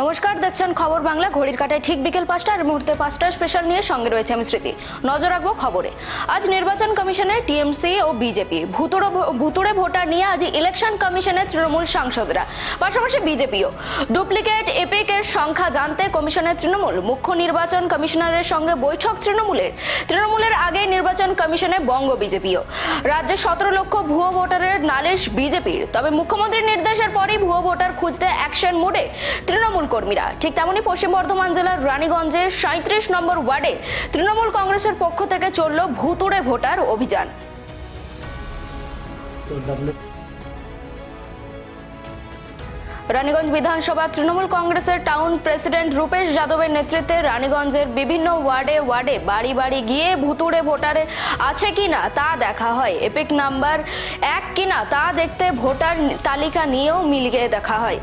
নমস্কার, দেখছেন খবর বাংলা। ঘড়ির কাটায় ঠিক বিকেল পাঁচটা আর মুহূর্তে পাঁচটা স্পেশাল নিয়ে সঙ্গে রয়েছে আমি স্মৃতি। নজর রাখব খবরে। আজ নির্বাচন কমিশনের টিএমসি ও বিজেপি ভুতুড়ে ভুতুড়ে ভোটার নিয়ে আজ ইলেকশন কমিশনের তৃণমূল সাংসদরা, পাশাপাশি বিজেপিও। ডুপ্লিকেট এপিক এর সংখ্যা জানতে কমিশনের তৃণমূল, মুখ্য নির্বাচন কমিশনারের সঙ্গে বৈঠক তৃণমূলের। তৃণমূলের আগে নির্বাচন কমিশনে বঙ্গ বিজেপিও। রাজ্যে সতেরো লক্ষ ভুয়ো ভোটারের নালিশ বিজেপির। তবে মুখ্যমন্ত্রীর নির্দেশের পরেই ভুয়ো ভোটার খুঁজতে অ্যাকশন মোডে তৃণমূল কর্মীরা। ঠিক তেমনি পশ্চিম বর্ধমান জেলার রানীগঞ্জের সাঁত্রিশ নম্বর ওয়ার্ডে তৃণমূল কংগ্রেসের পক্ষ থেকে চলল ভুতুড়ে ভোটার অভিযান। রানীগঞ্জ বিধানসভা তৃণমূল কংগ্রেসের টাউন প্রেসিডেন্ট রূপেশ যাদবের নেতৃত্বে রানীগঞ্জের বিভিন্ন ওয়ার্ডে ওয়ার্ডে বাড়ি বাড়ি গিয়ে ভুতুড়ে ভোটারে আছে কিনা তা দেখা হয়। এপিক নাম্বার এক কিনা তা দেখতে ভোটার তালিকা নিয়েও মিলিয়ে দেখা হয়।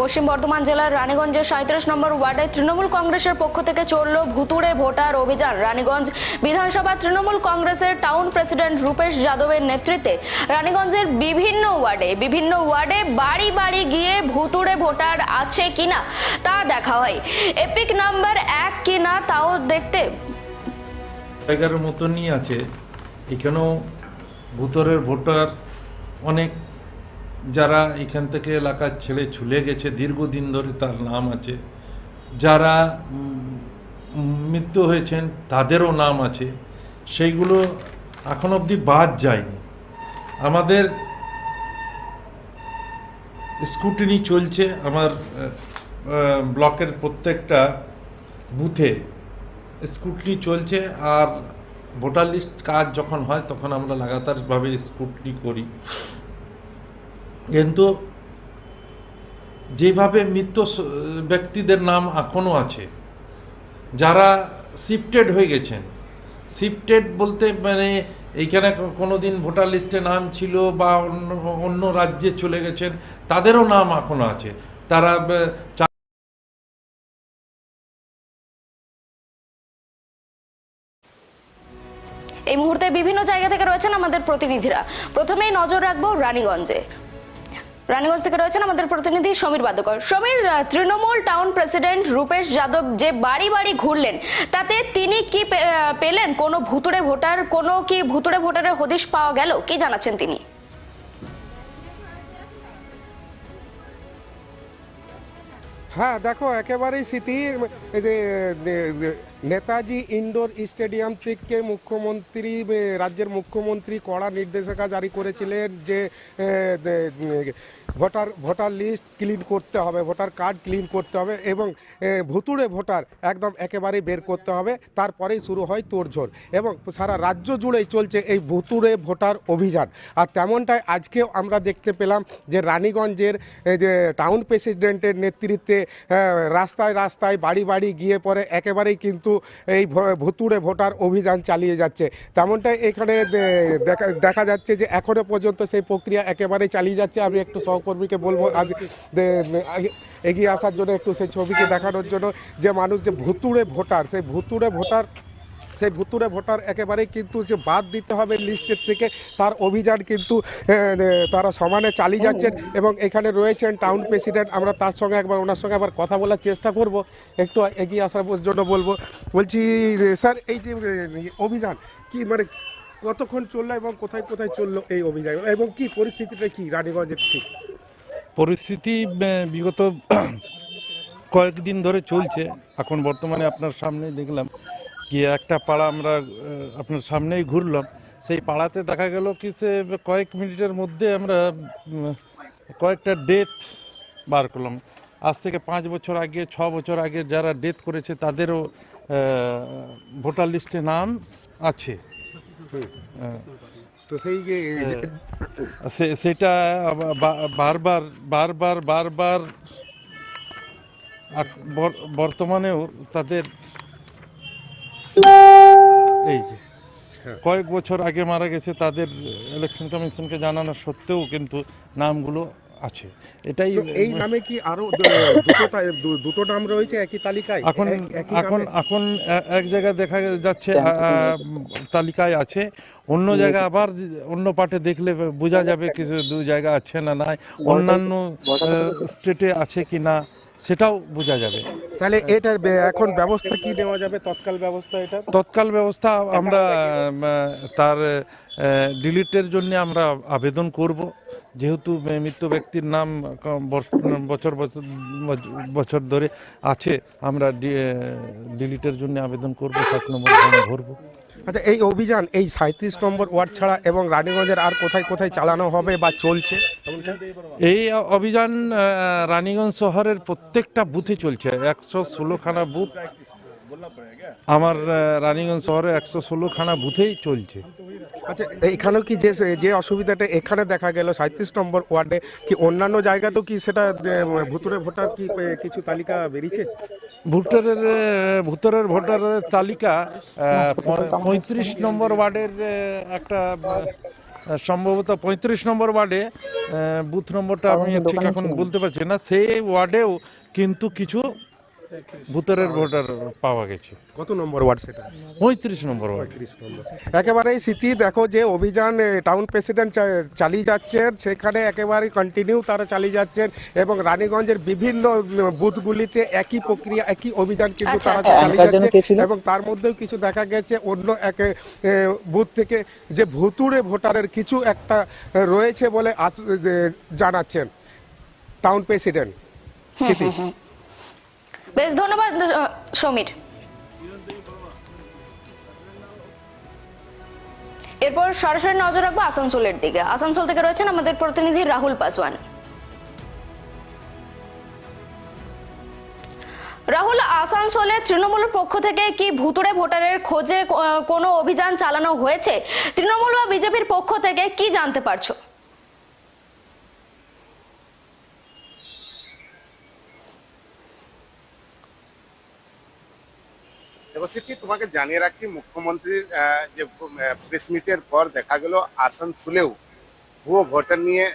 পশ্চিম বর্ধমান জেলার রানীগঞ্জের সাঁত্রিশ নম্বর ওয়ার্ডে তৃণমূল কংগ্রেসের পক্ষ থেকে চলল ভুতুড়ে ভোটার অভিযান। রানীগঞ্জ বিধানসভা তৃণমূল কংগ্রেসের টাউন প্রেসিডেন্ট রূপেশ যাদবের নেতৃত্বে রানীগঞ্জের বিভিন্ন ওয়ার্ডে বিভিন্ন ওয়ার্ডে বাড়ি বাড়ি গিয়ে ভুতুড়ে ভোটার আছে কিনা তা দেখা হয়। এপিক নাম্বার এক কিনা তাও দেখতে। জায়গার মতনই আছে। এখানেও ভূতরের ভোটার অনেক যারা এখান থেকে এলাকা ছেড়ে ছুলে গেছে, দীর্ঘদিন ধরে তার নাম আছে। যারা মৃত্যু হয়েছেন, তাদেরও নাম আছে। সেইগুলো এখন অবধি বাদ যায়নি। আমাদের স্কুটিনি চলছে আমার ব্লকের প্রত্যেকটা বুথে। স্কুটনি চলছে আর ভোটার লিস্ট কাজ যখন হয়, তখন আমরা লাগাতারভাবে স্কুটনি করি। কিন্তু যেভাবে মৃত ব্যক্তিদের নাম এখনও আছে, যারা শিফটেড হয়ে গেছেন শিফটেড বলতে মানে এইখানে কোনো দিন ভোটার লিস্টে নাম ছিল বা অন্য অন্য রাজ্যে চলে গেছেন, তাদেরও নাম এখনও আছে। তারা এই মুহূর্তে বিভিন্ন জায়গা থেকে রয়েছেন আমাদের প্রতিনিধিরা। প্রথমেই নজর রাখব রানীগঞ্জে। রানীগঞ্জ থেকে রয়েছেন আমাদের প্রতিনিধি সমীর বাদ্যকর সমীর তৃণমূল টাউন প্রেসিডেন্ট রূপেশ যাদব যে বাড়ি বাড়ি ঘুরলেন, তাতে তিনি কি পেলেন? কোনো ভুতুড়ে ভোটার, কোনো কি ভুতুড়ে ভোটারের হদিশ পাওয়া গেল? কি জানাচ্ছেন তিনি? হ্যাঁ দেখো, একেবারেই স্মৃতি নেতাজি ইনডোর স্টেডিয়াম থেকে মুখ্যমন্ত্রী রাজ্যের মুখ্যমন্ত্রী কড়া নির্দেশিকা জারি করেছিলেন যে ভোটার ভোটার লিস্ট ক্লিন করতে হবে, ভোটার কার্ড ক্লিন করতে হবে এবং ভুতুড়ে ভোটার একদম একেবারেই বের করতে হবে, তারপরেই শুরু হয় তোড়জোড় এবং সারা রাজ্য জুড়েই চলছে এই ভুতুড়ে ভোটার অভিযান। আর তেমনটাই আজকেও আমরা দেখতে পেলাম যে রানীগঞ্জের যে টাউন প্রেসিডেন্টের নেতৃত্বে রাস্তায় রাস্তায় বাড়ি বাড়ি গিয়ে পরে একেবারেই কিন্তু এই ভুতুড়ে ভোটার অভিযান চালিয়ে যাচ্ছে। তেমনটাই এখানে দেখা দেখা যাচ্ছে যে এখনও পর্যন্ত সেই প্রক্রিয়া একেবারেই চালিয়ে যাচ্ছে। আমি একটু সহকর্মীকে বলব, আজ এগিয়ে আসার জন্য একটু সেই ছবিকে দেখানোর জন্য যে মানুষ যে ভুতুড়ে ভোটার, সেই ভুতুড়ে ভোটার সেই ভুতুরে ভোটার একেবারেই কিন্তু যে বাদ দিতে হবে লিস্টের থেকে তার অভিযান কিন্তু তারা সমানে চালিয়ে যাচ্ছেন এবং এখানে রয়েছেন টাউন প্রেসিডেন্ট। আমরা তার সঙ্গে একবার ওনার সঙ্গে আবার কথা বলার চেষ্টা করব। একটু এগিয়ে আসার জন্য বলব। বলছি যে, স্যার এই যে অভিযান কি মানে কতক্ষণ চলল এবং কোথায় কোথায় চলল এই অভিযান? এবং কি পরিস্থিতিটা কি রানীগঞ্জের ঠিক? পরিস্থিতি বিগত কয়েকদিন ধরে চলছে। এখন বর্তমানে আপনার সামনে দেখলাম। কি একটা পাড়া আমরা আপনার সামনেই ঘুরলাম। সেই পাড়াতে দেখা গেল কি সে কয়েক মিনিটের মধ্যে আমরা কয়েকটা ডেথ বার করলাম। আজ থেকে পাঁচ বছর আগে ছ বছর আগে যারা ডেথ করেছে তাদেরও ভোটার লিস্টে নাম আছে। তো সেই যে সেটা বারবার বারবার বারবার বর্তমানেও তাদের এই যে। কয়েক বছর আগে মারা গেছে তাদের ইলেকশন কমিশনকে জানানো সত্ত্বেও কিন্তু নামগুলো আছে। এটাই এই নামে কি আরও দুটো দুটো নাম রয়েছে একই তালিকায়? এখন এখন এখন এক জায়গায় দেখা যাচ্ছে তালিকায় আছে অন্য জায়গায় আবার অন্য পার্টে দেখলে বোঝা যাবে কিছু দু জায়গা আছে না নাই অন্যান্য স্টেটে আছে কি না। সেটাও বোঝা যাবে। তাহলে এটার এখন ব্যবস্থা কি নেওয়া যাবে? তৎকাল ব্যবস্থা এটা? তৎকাল ব্যবস্থা আমরা তার ডিলিটের জন্য আমরা আবেদন করব। যেহেতু মৃত্যু ব্যক্তির নাম বছর বছর বছর ধরে আছে আমরা ডিলিটের জন্য আবেদন করব সাত নম্বর ভরবো। আচ্ছা এই অভিযান, এই সাঁত্রিশ নম্বর ওয়ার্ড ছাড়া এবং রানীগঞ্জের আর কোথায় কোথায় চালানো হবে বা চলছে? এই অভিযান রানীগঞ্জ শহরের প্রত্যেকটা বুথে চলছে। একশো ষোলোখানা বুথ আমার রানীগঞ্জ শহরে একশো ষোলোখানা বুথেই চলছে। আচ্ছা এইখানেও কি যে যে অসুবিধাটা এখানে দেখা গেল সাঁত্রিশ নম্বর ওয়ার্ডে কি অন্যান্য জায়গাতেও কি সেটা ভুতুরে ভোটার কি কিছু তালিকা বেরিয়েছে? ভোটারের আহ, ভোটারের ভোটারের তালিকা পঁয়ত্রিশ নম্বর ওয়ার্ডের একটা সম্ভবত পঁয়ত্রিশ নম্বর ওয়ার্ডে বুথ নম্বরটা আমি ঠিক এখন বলতে পারছি না। সেই ওয়ার্ডেও কিন্তু কিছু ভোটারের ভোটার পাওয়া গেছে। কত নম্বর ওয়ার্ড সেটা? পঁয়ত্রিশ নম্বর ওয়ার্ড। একেবারেই স্মৃতি দেখো যে অভিযান টাউন প্রেসিডেন্ট চালিয়ে যাচ্ছেন সেখানে একেবারে কন্টিনিউ তারা চালিয়ে যাচ্ছেন এবং রানীগঞ্জের বিভিন্ন বুথগুলিতে একই প্রক্রিয়া একই অভিযান কিন্তু আচ্ছা, তারা। চালিয়ে যাচ্ছে এবং তার মধ্যেও কিছু দেখা গেছে অন্য এক বুথ থেকে যে ভুতুড়ে ভোটারের কিছু একটা রয়েছে বলে আস- জানাচ্ছেন টাউন প্রেসিডেন্ট স্মৃতি বেশ, ধন্যবাদ সমীর। এরপর সরাসরি নজর রাখব আসানসোলের দিকে। আসানসোল থেকে রয়েছেন আমাদের প্রতিনিধি রাহুল পাসওয়ান। রাহুল, আসানসোলে তৃণমূলের পক্ষ থেকে কি ভুতুড়ে ভোটারের খোঁজে কোনো অভিযান চালানো হয়েছে? তৃণমূল বা বিজেপির পক্ষ থেকে কি জানতে পারছ? দেবস্থিতি তোমাকে জানিয়ে রাখি, মুখ্যমন্ত্রীর যে প্রেস মিটের পর দেখা গেল আসানসোলেও ভুয়ো ভোটার নিয়ে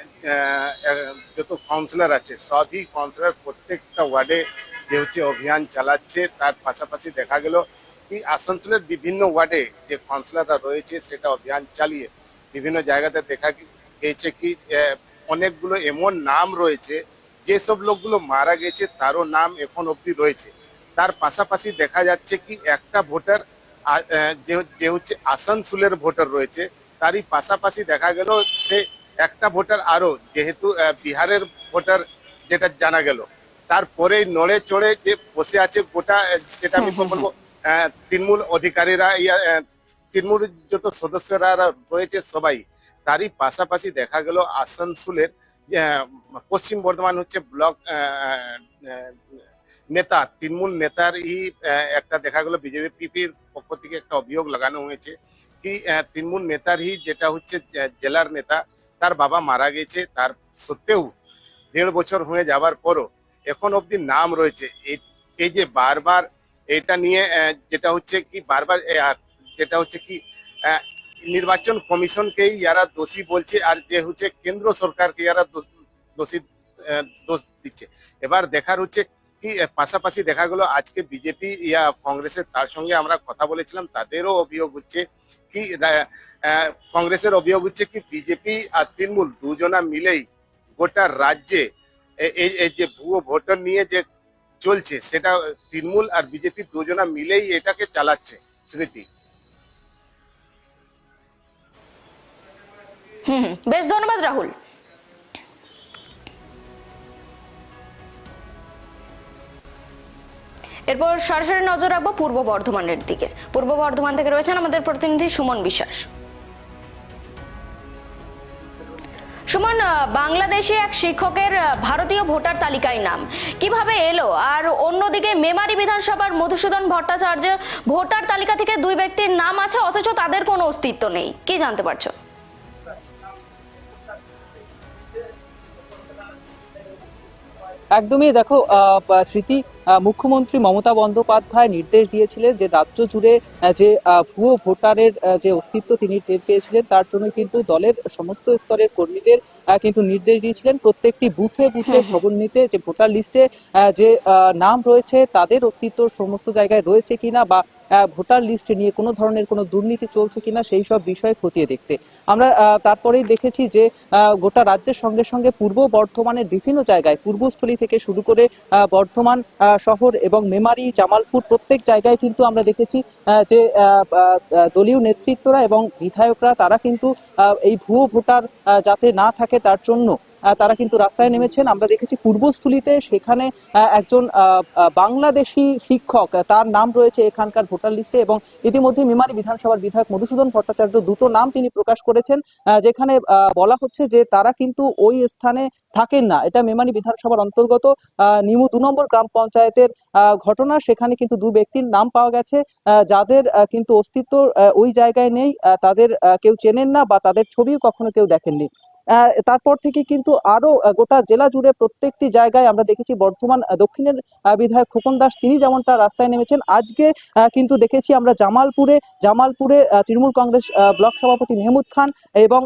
যত কাউন্সিলর আছে, সবই কাউন্সিলর প্রত্যেকটা ওয়ার্ডে যে হচ্ছে অভিযান চালাচ্ছে। তার পাশাপাশি দেখা গেল কি আসানসোলের বিভিন্ন ওয়ার্ডে যে কাউন্সিলররা রয়েছে, সেটা অভিযান চালিয়ে বিভিন্ন জায়গাতে দেখা গে- গেছে কি অনেকগুলো এমন নাম রয়েছে, যেসব লোকগুলো মারা গেছে, তারও নাম এখন অবধি রয়েছে। তার পাশাপাশি দেখা যাচ্ছে কি একটা ভোটার যে হচ্ছে আসানসোলের ভোটার রয়েছে তারই পাশাপাশি দেখা গেল সে একটা ভোটার আরও যেহেতু বিহারের ভোটার যেটা জানা গেল। তারপরে নড়ে চড়ে যে বসে আছে গোটা যেটা আমি বলব তৃণমূল অধিকারীরা তৃণমূল যত সদস্যরা রয়েছে সবাই তারই পাশাপাশি দেখা গেল আসানসোলের পশ্চিম বর্ধমান হচ্ছে ব্লক নেতা, তৃণমূল নেতারই একটা দেখা গেল বিজেপি, পিপির পক্ষ থেকে একটা অভিযোগ লাগানো হয়েছে কি তৃণমূল নেতারই যেটা হচ্ছে জেলার নেতা, তার বাবা মারা গেছে, তার সত্ত্বেও দেড় বছর হয়ে যাবার পরও এখন অবধি নাম রয়েছে। এই- যে বারবার এটা নিয়ে যেটা হচ্ছে কি, বারবার যেটা হচ্ছে কি নির্বাচন কমিশনকেই ইয়ারা দোষী বলছে আর যে হচ্ছে কেন্দ্র সরকারকে দোষ- দোষী দোষ দিচ্ছে। এবার দেখার হচ্ছে কি পাশাপাশি দেখা গেল আজকে বিজেপি, ইয়া, কংগ্রেসের তার সঙ্গে আমরা কথা বলেছিলাম, তাদেরও অভিযোগ হচ্ছে কি কংগ্রেসের অভিযোগ হচ্ছে কি, বিজেপি আর তৃণমূল দুজনা মিলেই গোটা রাজ্যে এই যে ভুয়ো ভোটার নিয়ে যে চলছে, সেটা তৃণমূল আর বিজেপি দুজনা মিলেই এটাকে চালাচ্ছে, স্মৃতি হুম। বেশ ধন্যবাদ রাহুল এরপর সরাসরি নজর রাখব পূর্ব বর্ধমানের দিকে। পূর্ব বর্ধমান থেকে রয়েছেন আমাদের প্রতিনিধি সুমন বিশ্বাস। সুমন বাংলাদেশে এক শিক্ষকের ভারতীয় ভোটার তালিকায় নাম। কীভাবে এলো? আর অন্যদিকে মেমারি বিধানসভার মধুসূদন ভট্টাচার্য ভোটার তালিকা থেকে দুই ব্যক্তির নাম আছে, অথচ তাদের কোনো অস্তিত্ব নেই। কি জানতে পারছ? একদমই দেখো স্মৃতি মুখ্যমন্ত্রী মমতা বন্দ্যোপাধ্যায় নির্দেশ দিয়েছিলেন যে রাজ্য জুড়ে যে ভুয়ো ভোটারের যে অস্তিত্ব তিনি টের পেয়েছিলেন তার জন্য কিন্তু দলের সমস্ত স্তরের কর্মীদের কিন্তু নির্দেশ দিয়েছিলেন প্রত্যেকটি বুথে বুথে খবর নিতে যে ভোটার লিস্টে যে নাম রয়েছে তাদের অস্তিত্ব সমস্ত জায়গায় রয়েছে কিনা বা ভোটার লিস্ট নিয়ে কোনো ধরনের কোনো দুর্নীতি চলছে কিনা সেই সব বিষয় খতিয়ে দেখতে। আমরা তারপরেই দেখেছি যে গোটা রাজ্যের সঙ্গে সঙ্গে পূর্ব বর্ধমানের বিভিন্ন জায়গায় পূর্বস্থলী থেকে শুরু করে বর্ধমান শহর এবং মেমারি, জামালপুর প্রত্যেক জায়গায় কিন্তু আমরা দেখেছি যে দলীয় নেতৃত্বরা এবং বিধায়করা, তারা কিন্তু এই ভুয়ো ভোটার যাতে না থাকে তার জন্য। তারা কিন্তু রাস্তায় নেমেছেন। আমরা দেখেছি পূর্বস্থলিতে সেখানে একজন বাংলাদেশি শিক্ষক তার নাম রয়েছে এখানকার ভোটার লিস্টে এবং ইতিমধ্যে মেমারি বিধানসভার বিধায়ক মধুসূদন ভট্টাচার্য দুটো নাম তিনি প্রকাশ করেছেন যেখানে বলা হচ্ছে যে তারা কিন্তু ওই স্থানে থাকেন না। এটা মেমানি বিধানসভার অন্তর্গত নিমু দু নম্বর গ্রাম পঞ্চায়েতের ঘটনা। সেখানে কিন্তু দু ব্যক্তির নাম পাওয়া গেছে যাদের কিন্তু অস্তিত্ব ওই জায়গায় নেই তাদের কেউ চেনেন না বা তাদের ছবিও কখনো কেউ দেখেননি। তারপর থেকে কিন্তু আরও গোটা জেলা জুড়ে প্রত্যেকটি জায়গায় আমরা দেখেছি বর্ধমান দক্ষিণের বিধায়ক খোকন দাস, তিনি যেমনটা রাস্তায় নেমেছেন, আজকে কিন্তু দেখেছি আমরা জামালপুরে জামালপুরে তৃণমূল কংগ্রেস ব্লক সভাপতি মেহমুদ খান এবং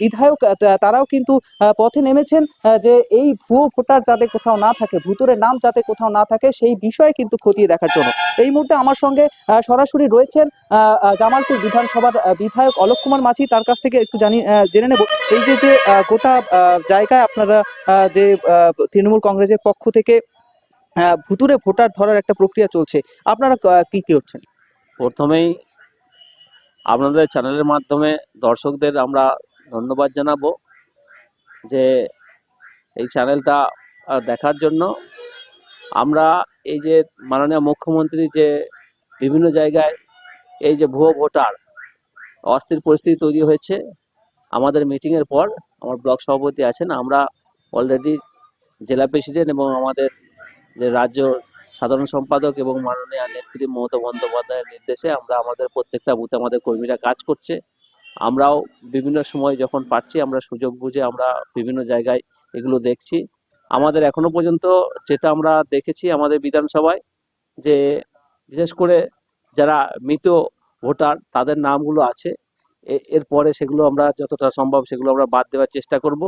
বিধায়ক তারাও কিন্তু পথে নেমেছেন যে এই ভুয়ো ভোটার যাতে কোথাও না থাকে ভুতুরের নাম যাতে কোথাও না থাকে, সেই বিষয়ে কিন্তু খতিয়ে দেখার জন্য। এই মুহূর্তে আমার সঙ্গে সরাসরি রয়েছেন জামালপুর বিধানসভার বিধায়ক অলোক কুমার মাঝি, তার কাছ থেকে একটু জানি জেনে নেব। এই যে যে গোটা জায়গায় আপনারা যে তৃণমূল কংগ্রেসের পক্ষ থেকে ভুতুরে ভোটার ধরার একটা প্রক্রিয়া চলছে, আপনারা কি কি করছেন? প্রথমেই আপনাদের চ্যানেলের মাধ্যমে দর্শকদের আমরা ধন্যবাদ জানাব যে, এই চ্যানেলটা দেখার জন্য। আমরা এই যে, মাননীয় মুখ্যমন্ত্রী যে, বিভিন্ন জায়গায় এই যে ভুয়ো ভোটার, অস্থির পরিস্থিতি তৈরি হয়েছে আমাদের মিটিংয়ের পর আমার ব্লক সভাপতি আছেন। আমরা অলরেডি জেলা প্রেসিডেন্ট এবং আমাদের যে রাজ্য সাধারণ সম্পাদক এবং মাননীয় নেত্রী মমতা বন্দ্যোপাধ্যায়ের নির্দেশে আমরা আমাদের প্রত্যেকটা বুথে আমাদের কর্মীরা কাজ করছে। আমরাও বিভিন্ন সময় যখন পাচ্ছি আমরা সুযোগ বুঝে আমরা বিভিন্ন জায়গায় এগুলো দেখছি। আমাদের এখনও পর্যন্ত যেটা আমরা দেখেছি আমাদের বিধানসভায় যে বিশেষ করে যারা মৃত ভোটার তাদের নামগুলো আছে। এরপরে সেগুলো আমরা যতটা সম্ভব সেগুলো আমরা বাদ দেওয়ার চেষ্টা করব।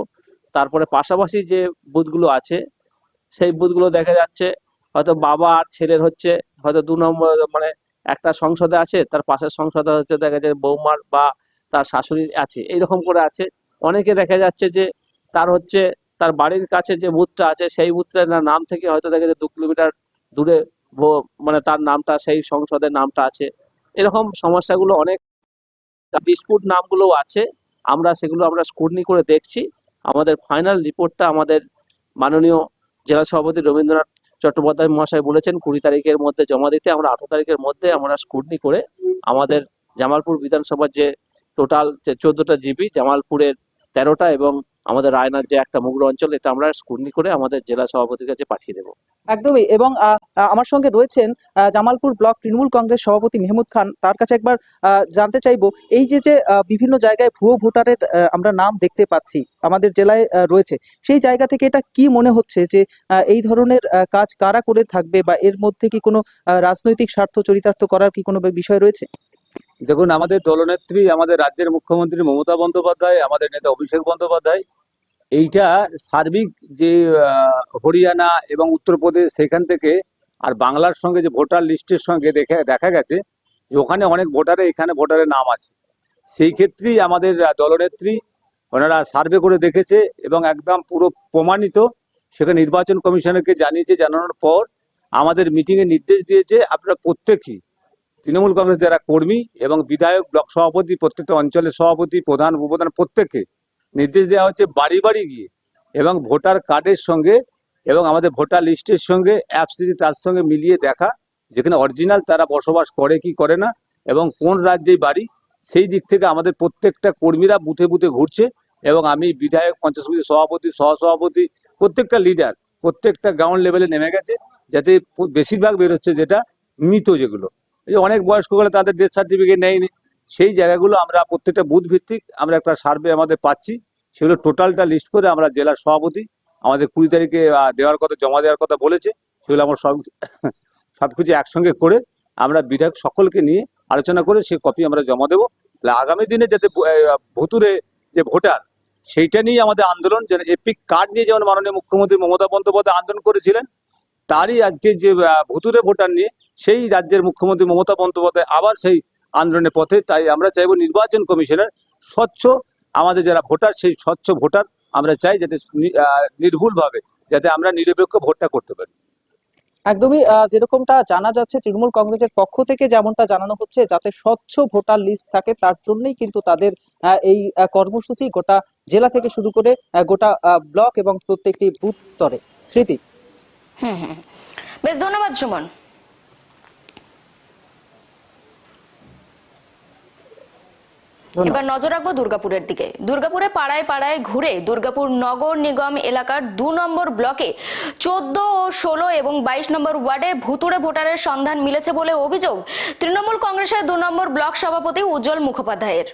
তারপরে পাশাপাশি যে বুথগুলো আছে, সেই বুথগুলো দেখা যাচ্ছে, হয়তো বাবা আর ছেলের হচ্ছে, হয়তো দু নম্বর মানে একটা সংসদে আছে, তার পাশের সংসদে হচ্ছে দেখা যায় বৌমার বা তার শাশুড়ির আছে, এইরকম করে আছে। অনেকে দেখা যাচ্ছে যে তার হচ্ছে, তার বাড়ির কাছে যে বুথটা আছে, সেই বুথটার নাম থেকে হয়তো দেখা যায় দু কিলোমিটার দূরে মানে তার নামটা, সেই সংসদের নামটা আছে। এরকম সমস্যাগুলো অনেক ডিসপুট নামগুলো আছে। আমরা সেগুলো আমরা স্কুটনি করে দেখছি। আমাদের ফাইনাল রিপোর্টটা আমাদের মাননীয় জেলা সভাপতি রবীন্দ্রনাথ চট্টোপাধ্যায় মহাশয় বলেছেন, কুড়ি তারিখের মধ্যে জমা দিতে, আমরা আঠারো তারিখের মধ্যে আমরা স্কুটনি করে আমাদের জামালপুর বিধানসভার যে টোটাল চোদ্দটা জিবি, জামালপুরের তেরোটা এবং আমাদের রায়নার যে একটা মুগ্র অঞ্চল, এটা আমরা স্কুটনি করে আমাদের জেলা সভাপতির কাছে পাঠিয়ে দেবো। একদমই, এবং আমার সঙ্গে রয়েছেন জামালপুর ব্লক তৃণমূল কংগ্রেস সভাপতি মেহমুদ খান। তার কাছে একবার জানতে চাইব, এই যে যে বিভিন্ন জায়গায় ভুয়ো ভোটারের আমরা নাম দেখতে পাচ্ছি, আমাদের জেলায় রয়েছে, সেই জায়গা থেকে এটা কি মনে হচ্ছে যে এই ধরনের কাজ কারা করে থাকবে বা এর মধ্যে কি কোনো রাজনৈতিক স্বার্থ চরিতার্থ করার কি কোনো বিষয় রয়েছে? দেখুন, আমাদের দলনেত্রী, আমাদের রাজ্যের মুখ্যমন্ত্রী মমতা বন্দ্যোপাধ্যায়, আমাদের নেতা অভিষেক বন্দ্যোপাধ্যায়, এইটা সার্বিক যে হরিয়ানা এবং উত্তরপ্রদেশ সেখান থেকে আর বাংলার সঙ্গে যে ভোটার লিস্টের সঙ্গে দেখে, দেখা গেছে যে ওখানে অনেক ভোটারে, এখানে ভোটারের নাম আছে। সেই ক্ষেত্রেই আমাদের দলনেত্রী ওনারা সার্ভে করে দেখেছে এবং একদম পুরো প্রমাণিত সেখানে নির্বাচন কমিশনকে জানিয়েছে, জানানোর পর আমাদের মিটিংয়ে নির্দেশ দিয়েছে আপনারা প্রত্যেকেই। তৃণমূল কংগ্রেস যারা কর্মী এবং বিধায়ক, ব্লক সভাপতি, প্রত্যেকটা অঞ্চলের সভাপতি, প্রধান, উপপ্রধান প্রত্যেককে নির্দেশ দেওয়া হচ্ছে বাড়ি বাড়ি গিয়ে এবং ভোটার কার্ডের সঙ্গে এবং আমাদের ভোটার লিস্টের সঙ্গে অ্যাপসটি তার সঙ্গে মিলিয়ে দেখা যেখানে অরিজিনাল তারা বসবাস করে কি করে না এবং কোন রাজ্যেই বাড়ি, সেই দিক থেকে আমাদের প্রত্যেকটা কর্মীরা বুথে বুথে ঘুরছে এবং আমি বিধায়ক, পঞ্চায়েত সমিতির সভাপতি, সহসভাপতি, প্রত্যেকটা লিডার প্রত্যেকটা গ্রাউন্ড লেভেলে নেমে গেছে যাতে বেশিরভাগ বেরোচ্ছে যেটা মৃত যেগুলো। এই যে অনেক বয়স্ক গেলে তাদের ডেথ সার্টিফিকেট নেয়নি। সেই জায়গাগুলো আমরা প্রত্যেকটা বুথ ভিত্তিক আমরা একটা সার্ভে আমাদের পাচ্ছি। সেগুলো টোটালটা লিস্ট করে আমরা জেলার সভাপতি আমাদের কুড়ি তারিখে দেওয়ার কথা, জমা দেওয়ার কথা বলেছে। সেগুলো আমরা সব সবকিছু একসঙ্গে করে আমরা বিধায়ক সকলকে নিয়ে আলোচনা করে সে কপি আমরা জমা দেবো। আগামী দিনে যাতে ভুতুরে যে ভোটার, সেইটা নিয়ে আমাদের আন্দোলন যেন এপিক কার্ড নিয়ে যেমন মাননীয় মুখ্যমন্ত্রী মমতা বন্দ্যোপাধ্যায় আন্দোলন করেছিলেন তারই আজকে যে ভুতুরে ভোটার নিয়ে সেই রাজ্যের মুখ্যমন্ত্রী মমতা বন্দ্যোপাধ্যায় আবার সেই আন্দোলনের পথে, তাই আমরা চাইব নির্বাচন কমিশনের স্বচ্ছ, আমাদের যারা ভোটার সেই স্বচ্ছ ভোটার আমরা চাই যাতে নির্ভুলভাবে যাতে আমরা নিরপেক্ষ ভোটটা করতে পারি। একদমই যেরকমটা জানা যাচ্ছে, তৃণমূল কংগ্রেসের পক্ষ থেকে যেমনটা জানানো হচ্ছে, যাতে স্বচ্ছ ভোটার লিস্ট থাকে, তার জন্যই কিন্তু তাদের এই কর্মসূচি গোটা জেলা থেকে শুরু করে গোটা ব্লক এবং প্রত্যেকটি বুথ স্তরে। স্মৃতি? হুম হুম বেশ ধন্যবাদ সুমন। এবার নজর রাখব দুর্গাপুরের দিকে। দুর্গাপুরে পাড়ায় পাড়ায় ঘুরে দুর্গাপুর নগর নিগম এলাকার দু নম্বর ব্লকে চোদ্দ ও ষোলো এবং বাইশ নম্বর ওয়ার্ডে ভুতুড়ে ভোটারের সন্ধান মিলেছে বলে অভিযোগ। তৃণমূল কংগ্রেসের দু নম্বর ব্লক সভাপতি উজ্জ্বল মুখোপাধ্যায়ের।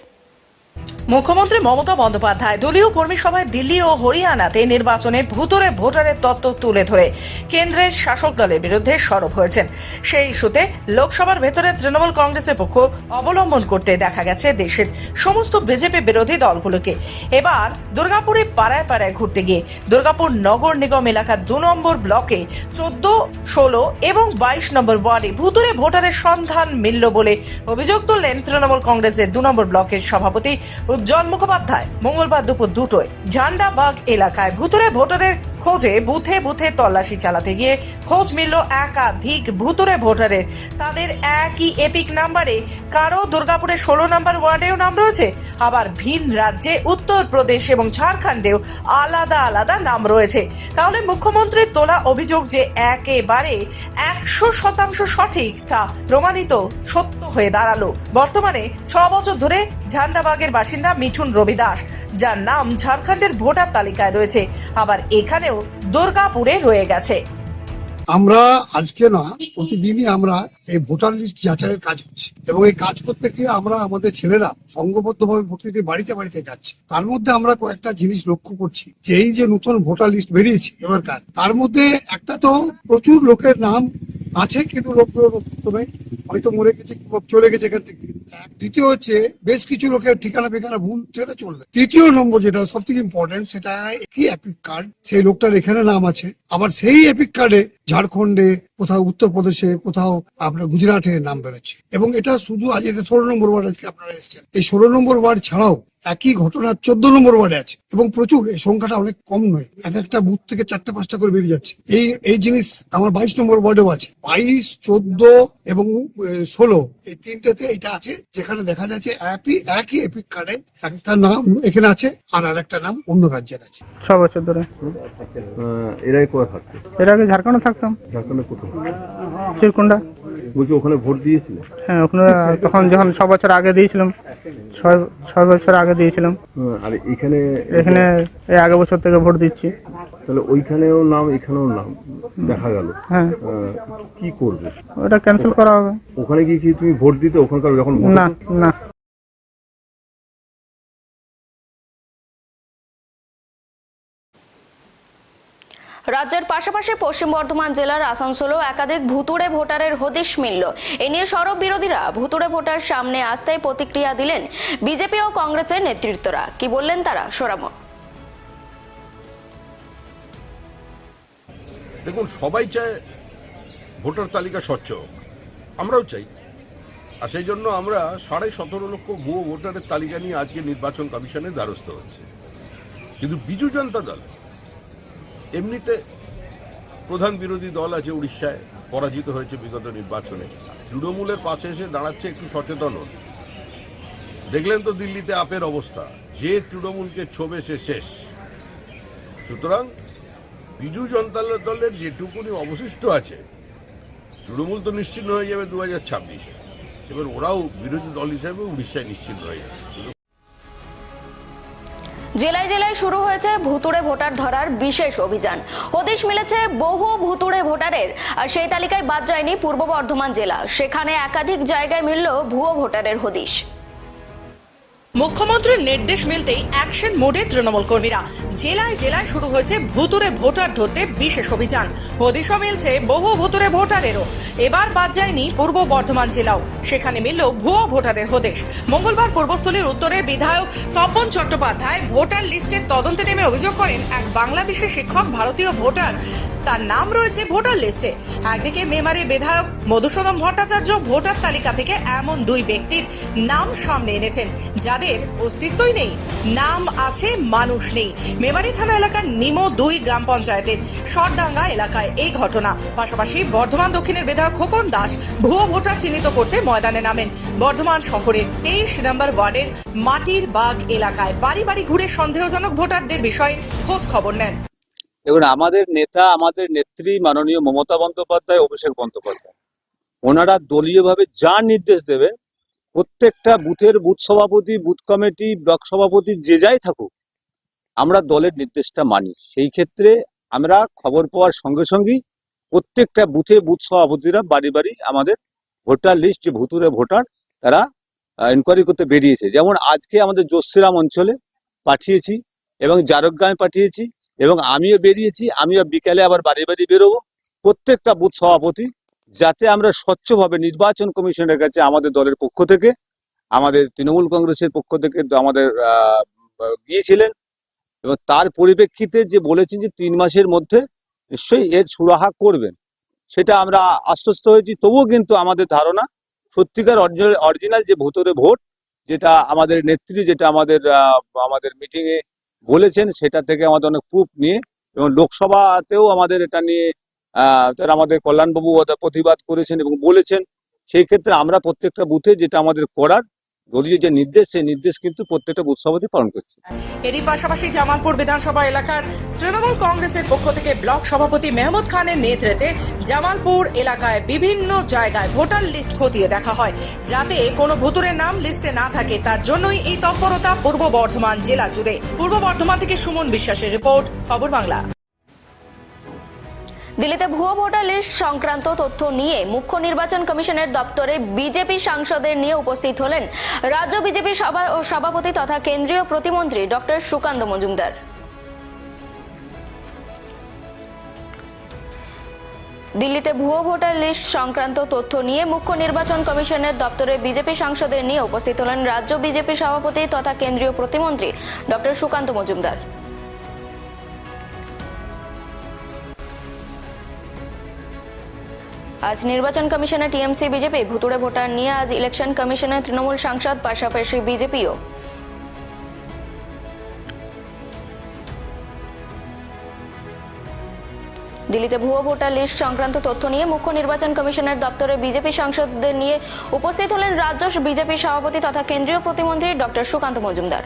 মুখ্যমন্ত্রী মমতা বন্দ্যোপাধ্যায় দলীয় কর্মী সভায় দিল্লি ও হরিয়ানাতে নির্বাচনে ভুতুরে ভোটারের তত্ত্ব তুলে ধরে। কেন্দ্রের শাসক দলের বিরুদ্ধে সরব হয়েছেন। সেই ইস্যুতে লোকসভার ভেতরে তৃণমূল কংগ্রেসের পক্ষ অবলম্বন করতে দেখা গেছে দেশের সমস্ত বিজেপি বিরোধী দলগুলোকে। এবার দুর্গাপুরে পাড়ায় পাড়ায় ঘুরতে গিয়ে দুর্গাপুর নগর নিগম এলাকার দু নম্বর ব্লকে চোদ্দ, ষোলো এবং বাইশ নম্বর ওয়ার্ডে ভুতুরে ভোটারের সন্ধান মিলল বলে অভিযোগ তুললেন তৃণমূল কংগ্রেসের দু নম্বর ব্লকের সভাপতি উজ্জ্বল মুখোপাধ্যায় মঙ্গলবার দুপুর দুটোয় ঝান্ডাবাগ এলাকায়। ভুতুরে ভোটারের খোঁজে বুথে বুথে তল্লাশি চালাতে গিয়ে খোঁজ মিলল একাধিক ভুতুরে ভোটারের। তাদের একই এপিক নাম্বারে কারও দুর্গাপুরের ষোলো নম্বর ওয়ার্ডেও নাম রয়েছে, আবার ভিন রাজ্যে উত্তরপ্রদেশ এবং ঝাড়খণ্ডেও আলাদা আলাদা নাম রয়েছে। তাহলে মুখ্যমন্ত্রীর তোলা অভিযোগ যে একেবারে একশো শতাংশ সঠিক তা প্রমাণিত সত্য হয়ে দাঁড়াল। বর্তমানে ছ বছর ধরে ঝান্ডাবাগের বাসিন্দা মিঠুন রবি দাস যার নাম ঝাড়খণ্ডের ভোটার তালিকায় রয়েছে। আবার এখানেও দুর্গাপুরে রয়ে গেছে। আমরা আজকে না, প্রতিদিনই আমরা এই ভোটার লিস্ট যাচাইয়ের কাজ করছি। এবং এই কাজ করতে গিয়ে আমরা আমাদের ছেলেরা সংঘবদ্ধভাবে প্রতিটি বাড়িতে বাড়িতে যাচ্ছে। তার মধ্যে আমরা কয়েকটা জিনিস লক্ষ্য করছি, যে এই যে নতুন ভোটার লিস্ট বেরিয়েছে এবারকার, তার মধ্যে একটা তো প্রচুর লোকের নাম আছে কিন্তু লোকগুলোর অস্তিত্বে হয়তো মরে গেছে, কিংবা চলে গেছে এখান থেকে। দ্বিতীয় হচ্ছে, বেশ কিছু লোকের ঠিকানা বেকানা ভুল, সেটা চলবে। তৃতীয় নম্বর যেটা সব থেকে ইম্পর্টেন্ট সেটা কি অ্যাপিক কার্ড সেই লোকটার এখানে নাম আছে। আবার সেই অ্যাপিক কার্ডে ঝাড়খণ্ডে কোথাও উত্তরপ্রদেশে কোথাও আপনার গুজরাটে নাম বেরোচ্ছে। এবং এটা শুধু আজ এটা ষোলো নম্বর ওয়ার্ড আজকে আপনারা এসেছেন। এই ষোলো নম্বর ওয়ার্ড ছাড়াও একই ঘটনা চোদ্দ নম্বর ওয়ার্ডে আছে। এবং প্রচুর এই সংখ্যাটা অনেক কম নয়। এক একটা বুথ থেকে চারটে পাঁচটা করে বেরিয়ে যাচ্ছে। এই এই জিনিস আমার বাইশ নম্বর ওয়ার্ডেও আছে। বাইশ চোদ্দ এবং ষোলো এই তিনটেতে এটা আছে। যেখানে দেখা যাচ্ছে একই একই এপিক কার্ডে একটার নাম এখানে আছে আর আরেকটা নাম অন্য রাজ্যের আছে। ছ বছর ধরে। এরাই কোথায় থাকতো? এর আগে ঝাড়খণ্ডে থাকতাম চিরকুন্ডা বলছি ওখানে ভোট দিয়েছিলে? হ্যাঁ ওখানে তখন যখন ছ বছর আগে দিয়েছিলাম ছয় ছয় বছর আগে দিয়েছিলাম। হ্যাঁ, আর এখানে এখানে এই আগে বছর থেকে ভোট দিচ্ছি। তাহলে ওইখানেও নাম এখানেও নাম দেখা গেল। হ্যাঁ। কি করবে? ওটা ক্যান্সেল করা হবে। ওখানে গিয়ে কি তুমি ভোট দিতে ওখানকার যখন না না। রাজ্যের পাশাপাশি পশ্চিম বর্ধমান জেলার আসানসোলেও একাধিক ভুতুড়ে ভোটারের হদিশ মিলল। এ নিয়ে সরব বিরোধীরা ভুতুড়ে ভোটার সামনে আসতেই প্রতিক্রিয়া দিলেন বিজেপি ও কংগ্রেসের নেতৃত্বরা। কি বললেন তারা? সোরাম দেখুন, সবাই চায় ভোটার তালিকা স্বচ্ছ হোক। আমরাও চাই। আর সেই জন্য আমরা সাড়ে সতেরো লক্ষ ভুয়ো ভোটারের তালিকা নিয়ে আজকে নির্বাচন কমিশনের দ্বারস্থ হচ্ছে। কিন্তু বিজু জনতা দল এমনিতে প্রধান বিরোধী দল আছে উড়িষ্যায়, পরাজিত হয়েছে বিগত নির্বাচনে। তৃণমূলের পাশে এসে দাঁড়াচ্ছে একটু সচেতন দেখলেন তো দিল্লিতে আপের অবস্থা, যে তৃণমূলকে ছোবে সে শেষ। সুতরাং বিজু জনতা দলের যেটুকুনি অবশিষ্ট আছে, তৃণমূল তো নিশ্চিন্ন হয়ে যাবে দু হাজার ছাব্বিশে। এবার ওরাও বিরোধী দল হিসাবে উড়িষ্যায় নিশ্চিন্ন হয়ে যাবে। জেলায় জেলায় শুরু হয়েছে ভুতুড়ে ভোটার ধরার বিশেষ অভিযান। হদিশ মিলেছে বহু ভুতুড়ে ভোটারের, আর সেই তালিকায় বাদ যায়নি পূর্ব বর্ধমান জেলা। সেখানে একাধিক জায়গায় মিলল ভুয়ো ভোটারের হদিশ। মুখ্যমন্ত্রীর নির্দেশ মিলতেই অ্যাকশন মোডে তৃণমূল কর্মীরা। জেলায় জেলায় শুরু হয়েছে ভুতুরে ভোটার ধরতে বিশেষ অভিযান। হদিশও মিলছে বহু ভুতুরে ভোটারেরও। এবার বাদ যায়নি পূর্ব বর্ধমান জেলাও। সেখানে মিলল ভুয়ো ভোটারের হদেশ। মঙ্গলবার পূর্বস্থলীর উত্তরের বিধায়ক তপন চট্টোপাধ্যায় ভোটার লিস্টের তদন্তে নেমে অভিযোগ করেন, এক বাংলাদেশের শিক্ষক, ভারতীয় ভোটার তার নাম রয়েছে ভোটার লিস্টে। একদিকে মেমারির বিধায়ক মধুসূদন ভট্টাচার্য ভোটার তালিকা থেকে এমন দুই ব্যক্তির নাম সামনে এনেছেন, যাদের অস্তিত্বই নেই, নাম আছে মানুষ নেই। মেমারি থানা এলাকার নিমো দুই গ্রাম পঞ্চায়েতের সরডাঙ্গা এলাকায় এই ঘটনা। পাশাপাশি বর্ধমান দক্ষিণের বিধায়ক খোকন দাস ভুয়ো ভোটার চিহ্নিত করতে ময়দানে নামেন। বর্ধমান শহরের তেইশ নম্বর ওয়ার্ডের মাটির বাগ এলাকায় বাড়ি বাড়ি ঘুরে সন্দেহজনক ভোটারদের বিষয়ে খোঁজ খবর নেন। দেখুন, আমাদের নেতা, আমাদের নেত্রী মাননীয় মমতা বন্দ্যোপাধ্যায়, অভিষেক বন্দ্যোপাধ্যায়। ওনারা দলীয়ভাবে যা নির্দেশ দেবে, প্রত্যেকটা বুথের বুথ সভাপতি, বুথ কমিটি, ব্লক সভাপতি, যে যাই থাকুক, আমরা দলের নির্দেশটা মানি। সেই ক্ষেত্রে আমরা খবর পাওয়ার সঙ্গে সঙ্গেই প্রত্যেকটা বুথে বুথ সভাপতিরা বাড়ি বাড়ি আমাদের ভোটার লিস্ট যে ভুতুরে ভোটার, তারা ইনকোয়ারি করতে বেরিয়েছে। যেমন আজকে আমাদের জোশ্রীরাম অঞ্চলে পাঠিয়েছি এবং জারগ্রামে পাঠিয়েছি। এবং আমিও বেরিয়েছি, আমিও বিকালে আবার বাড়ি বাড়ি বেরোবো। প্রত্যেকটা বুথ সভাপতি, যাতে আমরা স্বচ্ছভাবে নির্বাচন কমিশনের কাছে আমাদের দলের পক্ষ থেকে, আমাদের তৃণমূল কংগ্রেসের পক্ষ থেকে আমাদের গিয়েছিলেন। এবং তার পরিপ্রেক্ষিতে যে বলেছেন যে তিন মাসের মধ্যে নিশ্চয়ই এর সুরাহা করবেন, সেটা আমরা আশ্বস্ত হয়েছি। তবুও কিন্তু আমাদের ধারণা, সত্যিকার অরিজিনাল যে ভোটরে ভোট, যেটা আমাদের নেত্রী, যেটা আমাদের আমাদের মিটিংয়ে বলেছেন, সেটা থেকে আমাদের অনেক প্রুফ নিয়ে এবং লোকসভাতেও আমাদের এটা নিয়ে আমাদের কল্যাণবাবু প্রতিবাদ করেছেন এবং বলেছেন। সেই ক্ষেত্রে আমরা প্রত্যেকটা বুথে যেটা আমাদের করার দলীয় যে নির্দেশ, সেই নির্দেশ কিন্তু প্রত্যেকটা বুথ পালন করছে। এরই পাশাপাশি জামালপুর বিধানসভা এলাকার তৃণমূল কংগ্রেসের পক্ষ থেকে ব্লক সভাপতি মেহমুদ খানের নেতৃত্বে জামালপুর এলাকায় বিভিন্ন জায়গায় ভোটার লিস্ট খতিয়ে দেখা হয়। যাতে কোনো ভুতুরের নাম লিস্টে না থাকে, তার জন্যই এই তৎপরতা পূর্ব বর্ধমান জেলা জুড়ে। পূর্ব বর্ধমান থেকে সুমন বিশ্বাসের রিপোর্ট, খবর বাংলা। দিল্লিতে ভুয়ো ভোটার লিস্ট সংক্রান্ত তথ্য নিয়ে মুখ্য নির্বাচন কমিশনের দপ্তরে বিজেপি সাংসদের নিয়ে উপস্থিত হলেন রাজ্য বিজেপি সভা- সভাপতি তথা কেন্দ্রীয় প্রতিমন্ত্রী ডক্টর সুকান্ত মজুমদার। দিল্লিতে ভুয়ো ভোটার লিস্ট সংক্রান্ত তথ্য নিয়ে মুখ্য নির্বাচন কমিশনের দপ্তরে বিজেপি সাংসদের নিয়ে উপস্থিত হলেন রাজ্য বিজেপি সভাপতি তথা কেন্দ্রীয় প্রতিমন্ত্রী ডক্টর সুকান্ত মজুমদার। আজ নির্বাচন কমিশনে টিএমসি, বিজেপি ভুতুড়ে ভোটার নিয়ে আজ ইলেকশন কমিশনে তৃণমূল সাংসদ, পাশাপাশি বিজেপিও। দিল্লিতে ভুয়ো ভোটার লিস্ট সংক্রান্ত তথ্য নিয়ে মুখ্য নির্বাচন কমিশনের দপ্তরে বিজেপি সাংসদদের নিয়ে উপস্থিত হলেন রাজ্য বিজেপি সভাপতি তথা কেন্দ্রীয় প্রতিমন্ত্রী ডক্টর সুকান্ত মজুমদার।